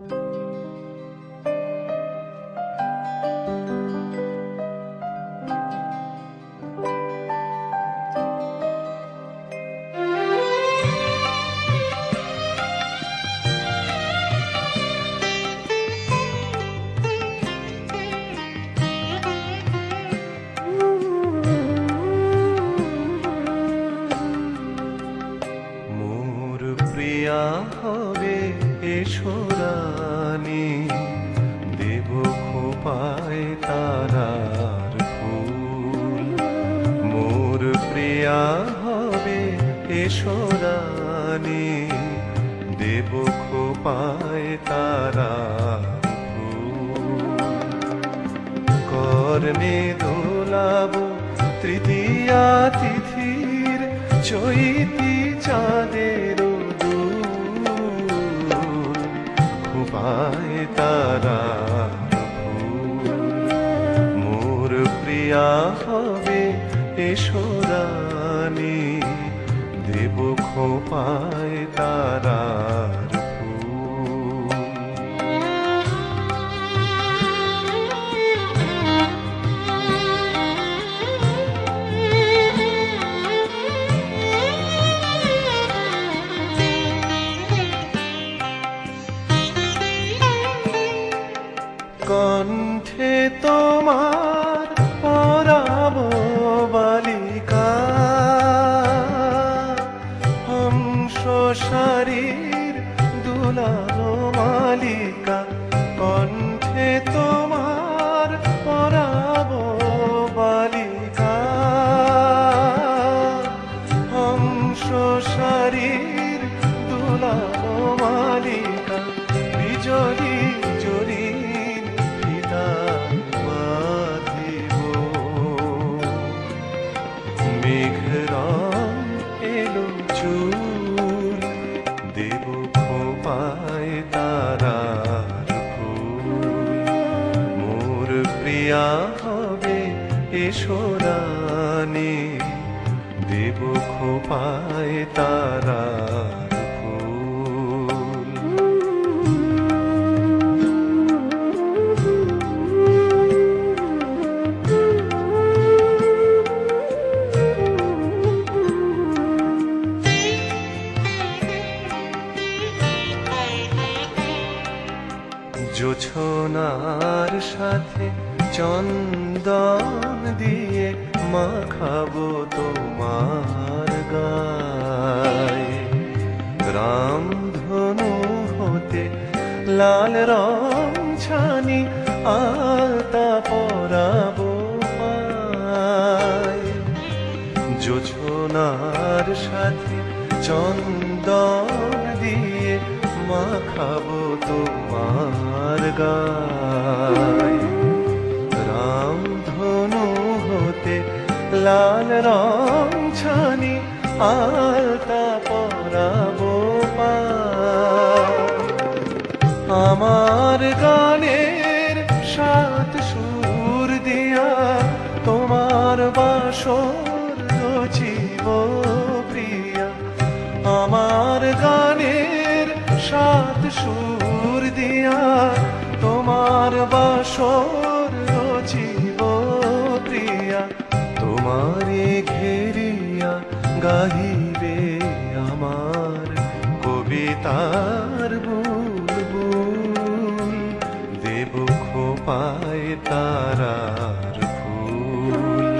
মোর প্রিয়া হবে এসরানি দেব খোপায় তারার ফুল। মোর প্রিয়া হবে এসরানি দেব খোপায় তারার ফুল। কর্ণে দোলাব তৃতীয়া তিথির, চৈতি চাঁদের তারা মোর প্রিয়া হবে এসরানি দেব খোপায় তারার কণ্ঠে তোমার পরাব বালিকা। হংস শারীর দুলালো মালিকা, কণ্ঠে তোমার পরাব বালিকা। হংস শারীর দুলালো মালিকা মেঘরং এলো চুল দেব খোপায় তারার মোর প্রিয়া হবে এসরানি দেব খোপায় তারার জোছনার সাথে চন্দন দিয়ে মাখাবো তোমার গায়ে। রামধনু হতে লাল রং ছানি আলতা পরাবো জোছনার সাথে চন্দন মাখাবো তোমার গায়। রামধনু হতে লাল রং ছানি, আলতা পরাবো আমার গানের সাত সুর দিয়া তোমার বাসর রচিব। সুর দিয়া তোমার বাসর রচিব প্রিয়া তোমারে ঘেরিয়া গাহিবে আমার কবিতার বুলবুল। দেব খোপায় তারার ফুল।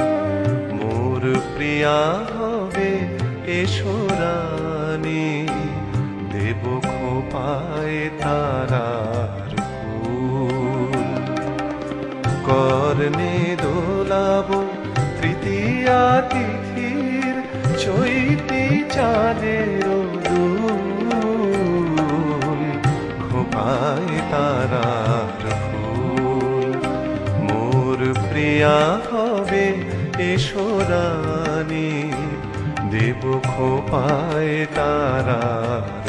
মোর প্রিয়া হবে এসরানি দেব খোপায় তারার ফুল। কর্ণে দোলাব তৃতীয়া তিথির, চৈতি চাঁদের খোপায় তারার ফুল। মোর প্রিয়া হবে এসরানি দেব খোপায় তারার